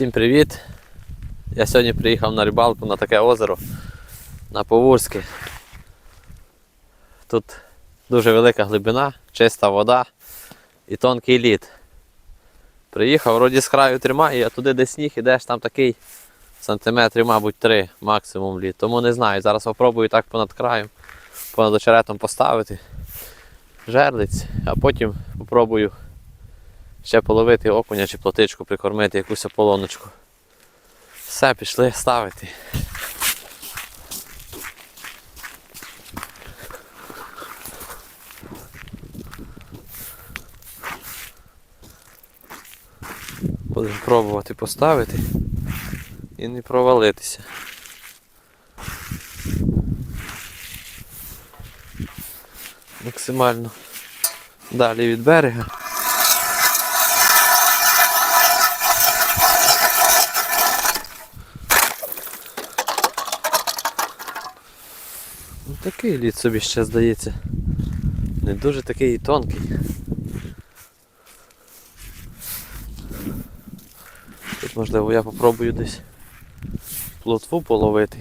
Всім привіт! Я сьогодні приїхав на рибалку на таке озеро на Повурське. Тут дуже велика глибина, чиста вода і тонкий лід. Приїхав, вроді з краю тримає, а туди де сніг ідеш, там такий сантиметрів, мабуть, 3 максимум лід. Тому не знаю. Зараз спробую так понад краєм, понад очеретом поставити жерлиць, а потім спробую ще половити окуня чи плотичку, прикормити якусь ополоночку. Все, пішли ставити. Будемо пробувати поставити і не провалитися. Максимально далі від берега. Такий лід собі ще здається. Не дуже такий і тонкий. Тут можливо я попробую десь плотву половити.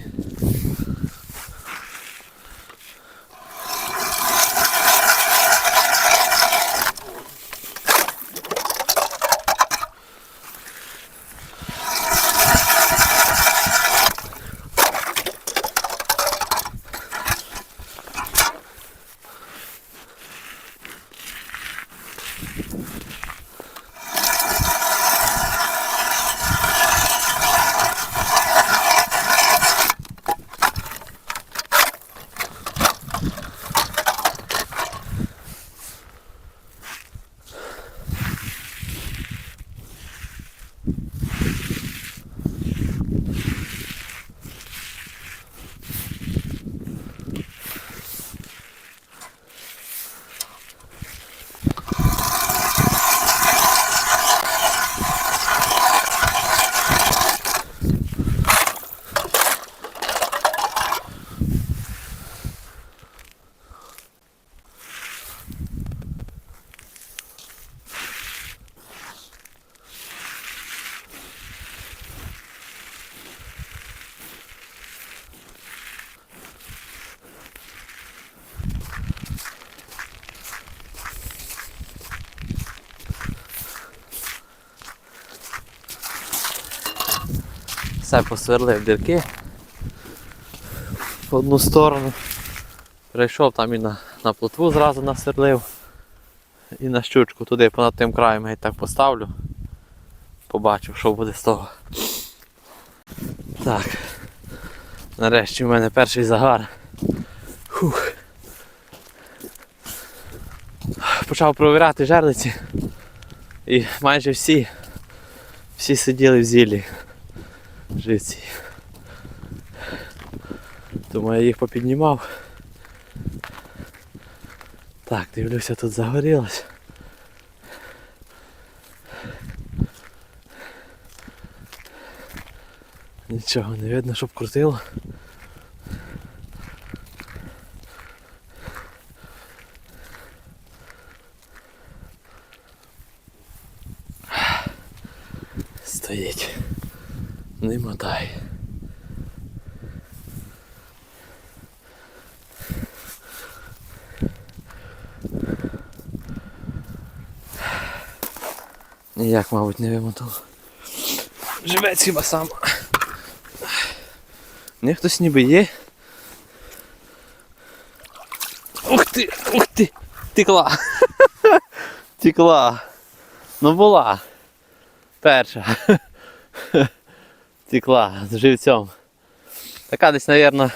Все посверлив дірки в одну сторону. Прийшов там і на, на плотву зразу насверлив. І на щучку туди понад тим краєм геть так поставлю. Побачив, що буде з того. Так. Нарешті в мене перший загар. Фух. Почав провіряти жерлиці. І майже всі, всі сиділи в зілі живці. Тому я їх попіднімав. Так, дивлюся, тут загорілось. Нічого не видно, щоб крутило. Стоїть. Не мотай. Ніяк, мабуть, не вимотав. Живець хіба сам. Не хтось ніби є. Ух ти! Ух ти! Текла! Текла! Ну була. Перша. Текла з живцем. Така десь, мабуть,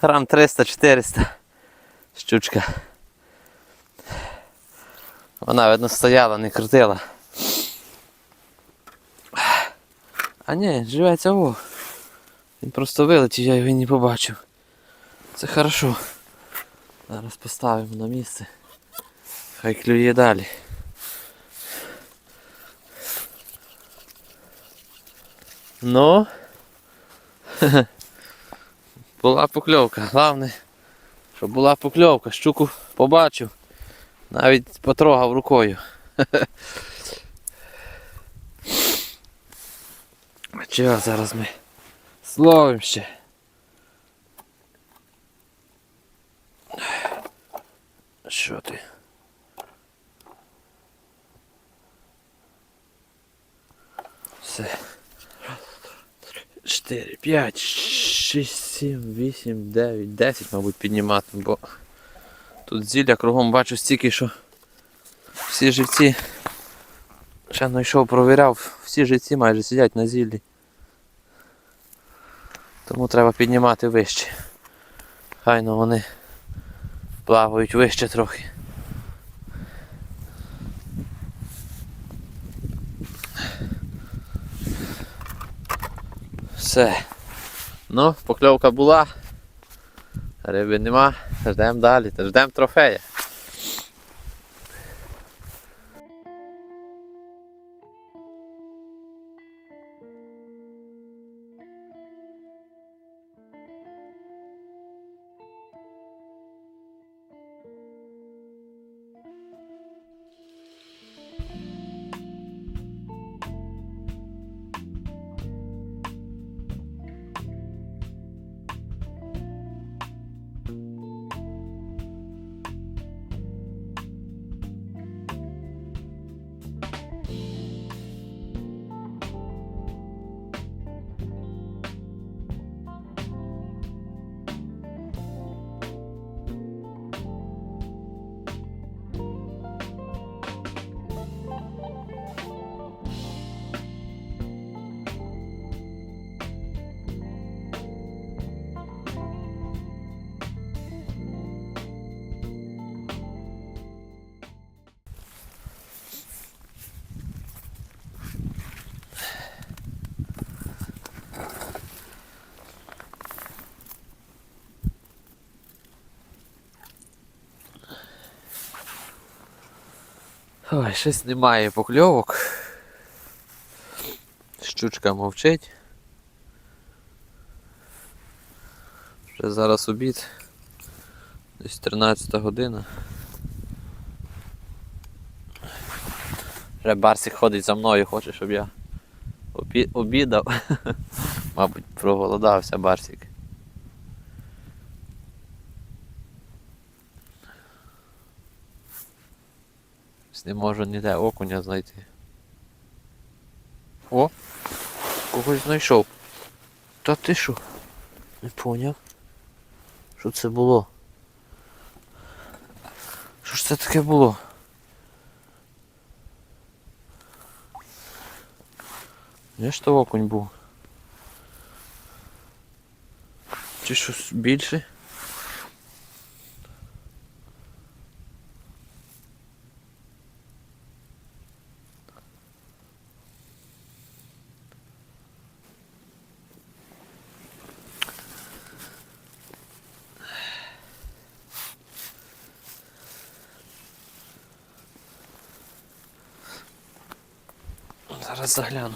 грам 300-400 щучка. Вона, видно, стояла, не крутила. А ні, живеться о. Він просто вилетів, я його не побачив. Це хорошо. Зараз поставимо на місце. Хай клює далі. Ну була покльовка. Головне, щоб була покльовка. Щуку побачив. Навіть потрогав рукою. Нічого, зараз ми словим ще. Що ти? Все. Чотири, п'ять, шість, сім, вісім, дев'ять, десять, мабуть, піднімати, бо тут зілля кругом бачу стільки, що всі живці. Ще знайшов, провіряв, всі живці майже сидять на зіллі. Тому треба піднімати вище. Хайно вони плавають вище трохи. Все. Ну, покльовка була. Риби нема. Ждемо далі. Ждемо трофея. Ой, щось немає покльовок. Щучка мовчить. Вже зараз обід. Десь 13 година. Вже Барсик ходить за мною, хоче, щоб я обі- обідав. Мабуть, проголодався Барсик. Ось Не можу ніде окуня знайти. О! Когось знайшов. Та ти що? Не поняв. Що це було? Що ж це таке було? Де ж то окунь був? Чи щось більше? Зараз загляну.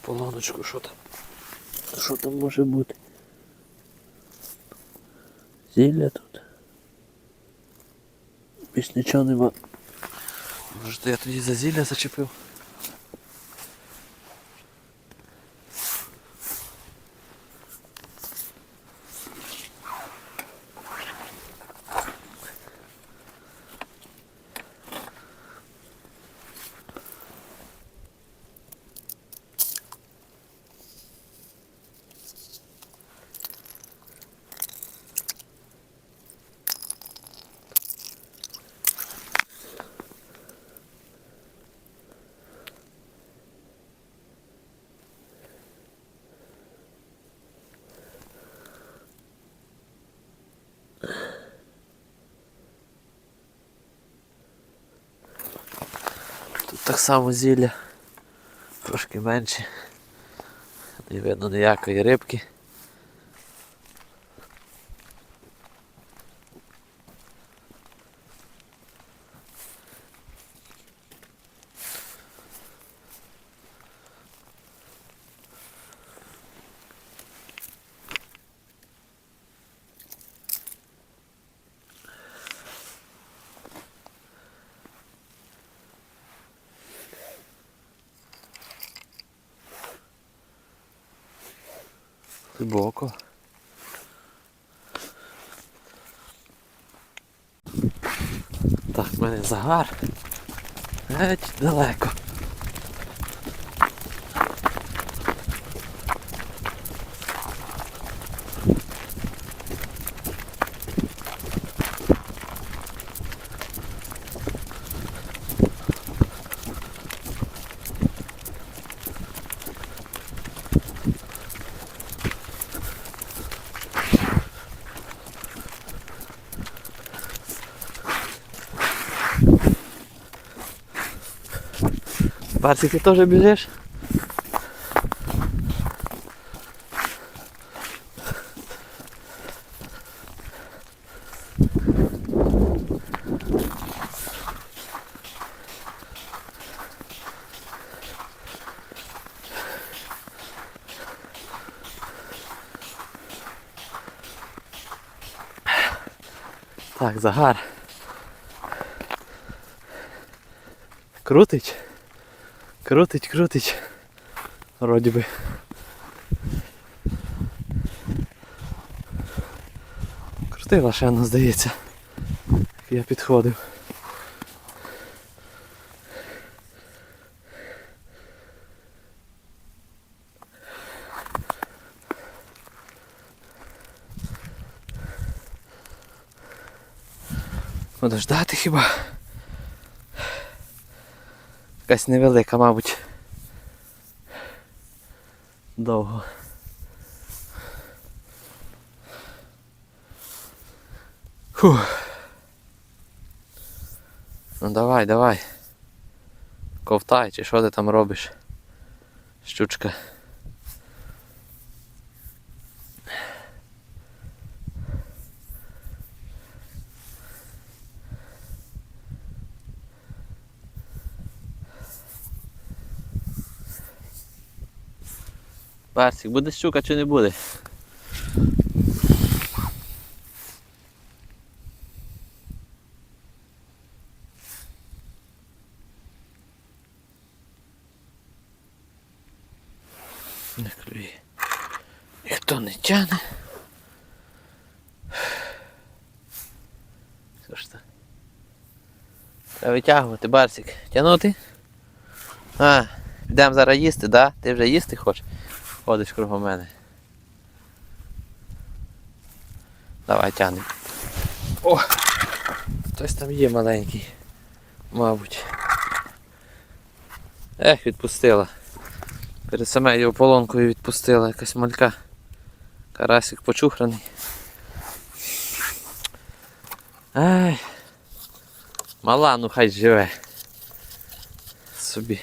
Полоночку, що там? Що там може бути? Зілля тут. Більш нічого нема. Може то я тоді за зілля зачепив? Так само зілля. Трошки менше. Не видно ніякої рибки. Глибоко. Так, в мене загар. Геть далеко. Барсик, ти теж біжиш? Так, загар. Крутить. Крутить, крутить. Вроді би. Крутила ще здається. Я підходив. Буду ждати хіба. Якась невелика, мабуть. Довго. Фух. Ну давай, давай. Ковтай, чи що ти там робиш? Щучка. Барсик, буде щука чи не буде? Не клює. Ніхто не тяне. Що ж це? Треба витягувати, Барсик. Тягнути? А, підемо зараз їсти, да? Ти вже їсти хочеш? Ходиш кругом мене. Давай тягнемо. О! Хтось там є маленький. Мабуть. Ех, відпустила. Перед самою ополонкою відпустила якась малька. Карасик почухраний. Ай. Мала, ну хай живе. Собі.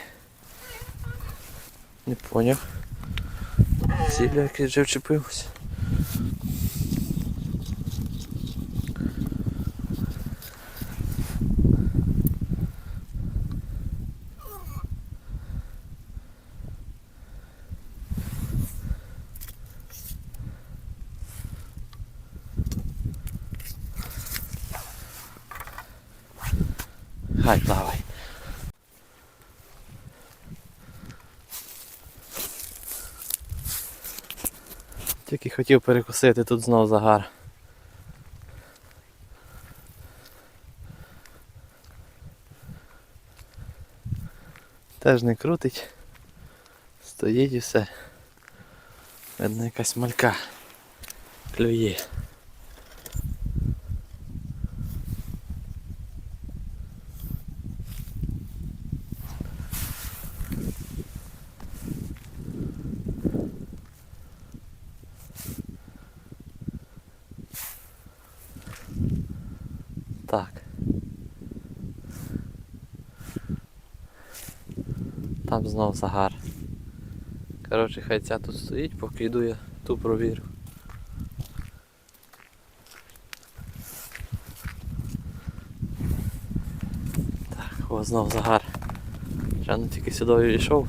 Не поняв. Зілля яке вже вчепилося. Хай плавай. Тільки хотів перекусити, тут знов загар. Теж не крутить. Стоїть і все. Видно якась малька клює. Так. Там знов загар. Коротше, хай ця тут стоїть, поки йду я ту провірю. Так, о, знов загар. Ще не тільки сюди йшов.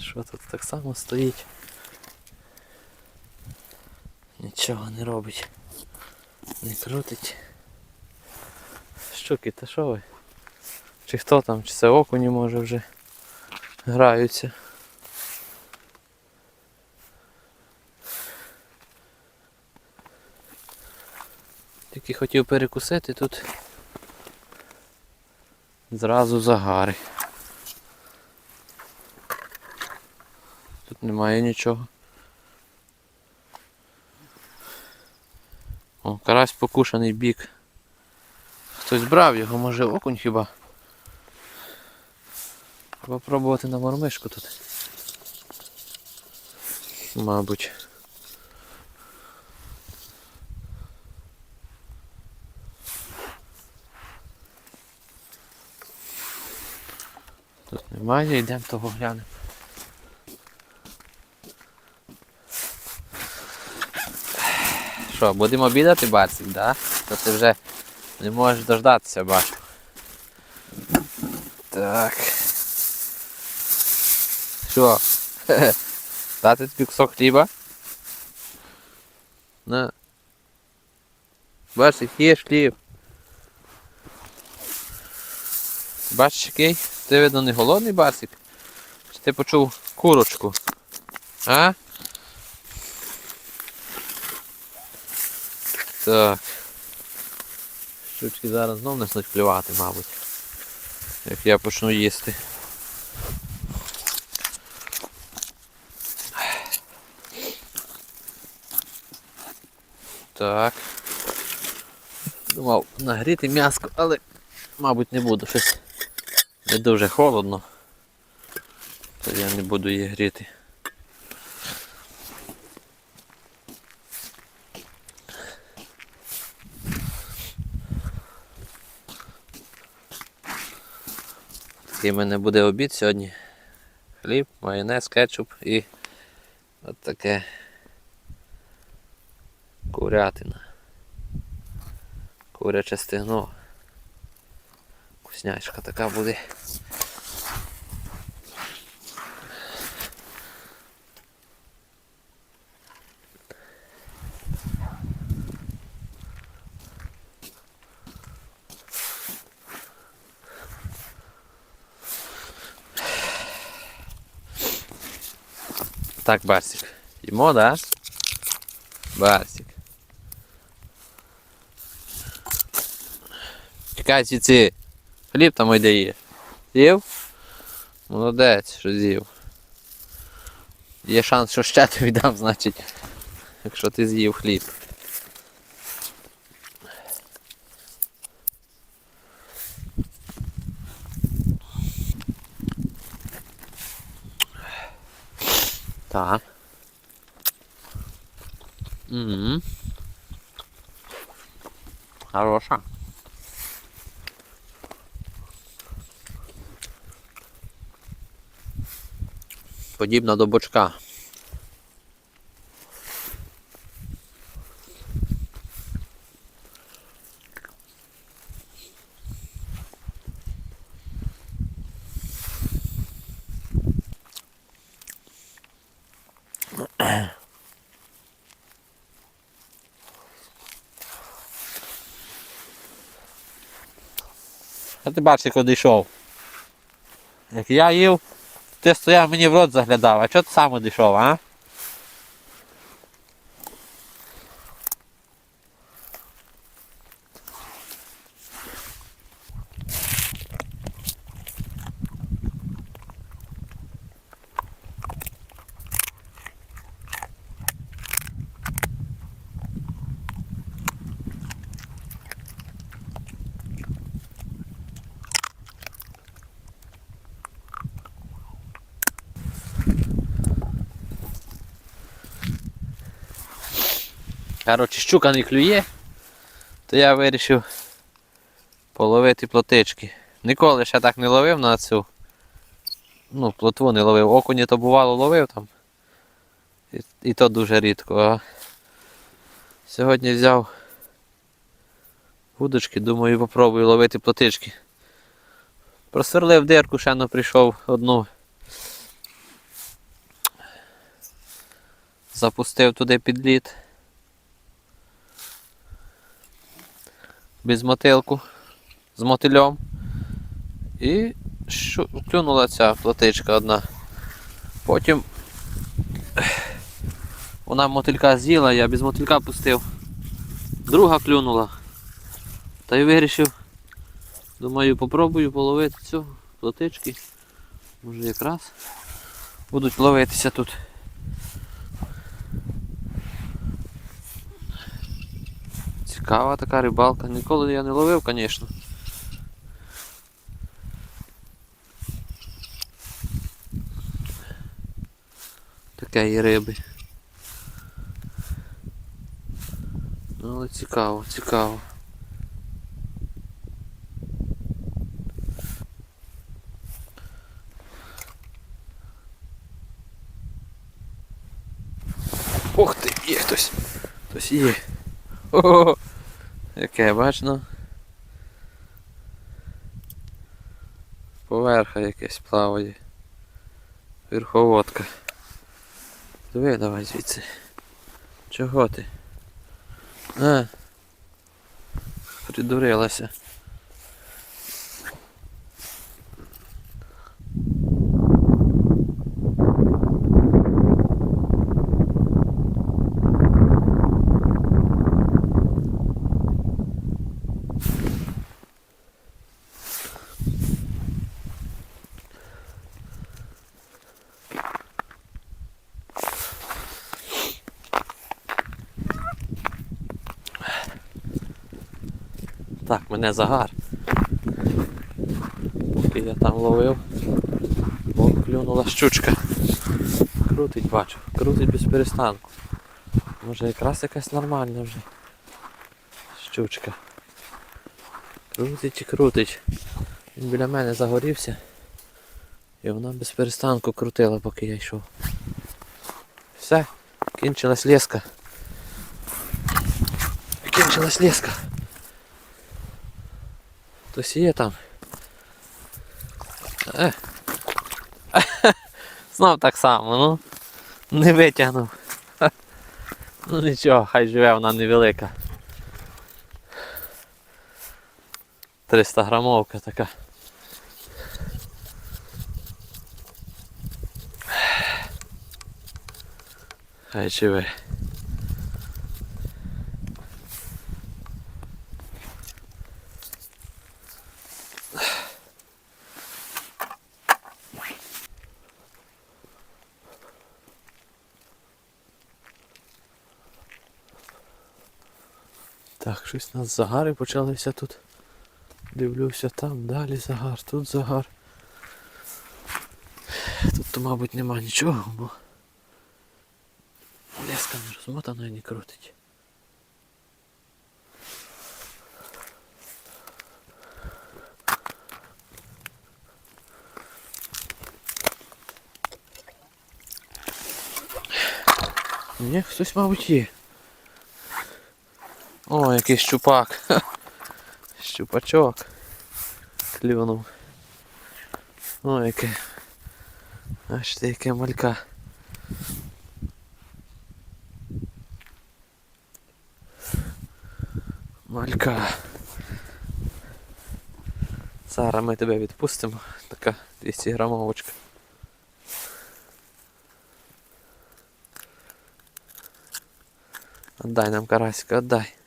Що тут так само стоїть? Нічого не робить. Не крутить. щуки, та що ви? Чи хто там, чи це окуні може вже граються. Тільки хотів перекусити тут. Зразу загари. Тут немає нічого. О, карась покушаний бік. Хтось брав його, може окунь хіба. Треба пробувати на мормишку тут. Мабуть. Тут немає, йдемо того глянемо. Що, будемо обідати Барсик, да? То ти вже не можеш дождатися, бачу. Так. Що? Дати тобі кусок хліба? На. Барсик, їж хліб. Бачиш який? Ти видно не голодний Барсик? Чи ти почув курочку? А? Так. Щучки зараз знов почнуть клювати, мабуть. Як я почну їсти. Так. Думав нагріти м'яско, але мабуть не буду щось не дуже холодно. То я не буду її гріти. Такий в мене буде обід сьогодні. Хліб, майонез, кетчуп і от таке курятина. Куряче стегно. Вкусняшка така буде. Так, Барсик. Ймо, да? Барсик. Чекай ці. Хліб там йде є. З'їв? Молодець, що з'їв. Є шанс, що ще тобі дам, значить, якщо ти з'їв хліб. Подібна до бочка. А ти бачиш, як одійшов. Як я їв, ти стояв мені в рот заглядав, а чого ти сам одійшов, а? Коротше, щука не клює, то я вирішив половити плотички. Ніколи ще так не ловив на цю. Ну, плотву не ловив. Окуні то бувало ловив там. І, і то дуже рідко. А сьогодні взяв вудочки, думаю, попробую ловити плотички. Просверлив дирку, ще не прийшов одну. Запустив туди підліт. Без мотилку. з мотильом. І клюнула ця платичка одна. Потім вона мотилька з'їла, я без мотилька пустив. Друга клюнула. Та й вирішив. Думаю, попробую половити цю платички. Може якраз будуть ловитися тут. Цікава така рибалка. Ніколи я не ловив, звісно. Такої риби. Ну, але цікаво, цікаво. Ух ти, є хтось. Хтось є. Ого, Яке бачно. Поверха якесь плаває. Верховодка. Диви давай звідси. Чого ти? А. Придурилася. Так, мене загар. Поки я там ловив, о, клюнула щучка. Крутить, бачу, крутить без перестанку. Може якраз якась нормальна вже щучка. Крутить і крутить. Він біля мене загорівся. І вона без перестанку крутила, поки я йшов. Все, кінчилась леска. Кінчилась леска. Хтось є там. Е. Знов так само, ну. Не витягнув. Ну нічого, хай живе, вона невелика. 300 грамовка така. Хай живе. Так, щось у нас загари почалися тут. Дивлюся, там далі загар, тут загар. Тут, то, мабуть, нема нічого, бо леска не розмотана і не крутить. Ні, хтось, мабуть, є. О, якийсь щупак. Щупачок. Клюнув. О, яке. Бачите, яке малька. Малька. Зараз ми тебе відпустимо. Така 200 грамовочка. Отдай нам карасика, отдай.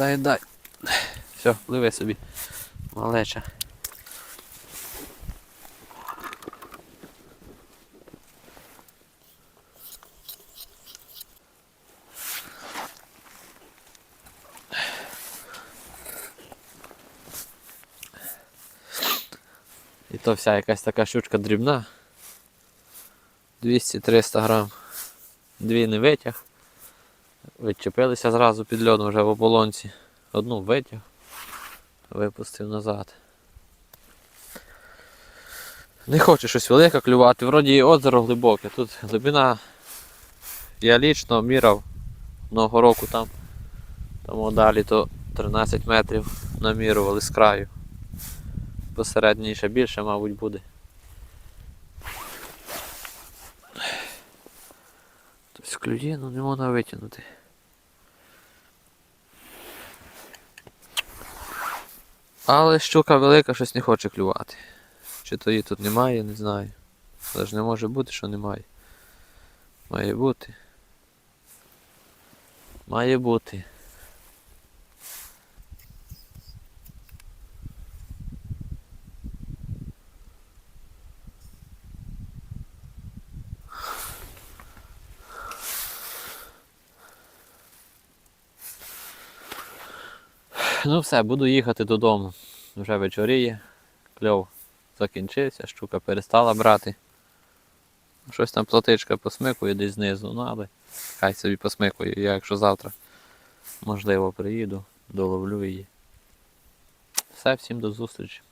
Дай, дай. Все, пливи собі. Малеча. І то вся якась така щучка дрібна. 200-300 грам. Дві не витяг. Відчепилися зразу під льодом вже в ополонці. Одну витяг, випустив назад. Не хоче щось велике клювати, вроді і озеро глибоке. Тут глибина я лічно міряв одного року там. Тому далі то 13 метрів намірювали з краю. Посередній ще більше, мабуть, буде. Тобто клює, ну не можна витягнути. Але щука велика щось не хоче клювати. Чи то її тут немає, не знаю. Але ж не може бути, що немає. Має бути. Має бути. Ну все, буду їхати додому. Вже вечоріє. Кльов закінчився, щука перестала брати. Щось там платичка посмикує десь знизу, ну але хай собі посмикує. Я якщо завтра можливо приїду, доловлю її. Все, всім до зустрічі.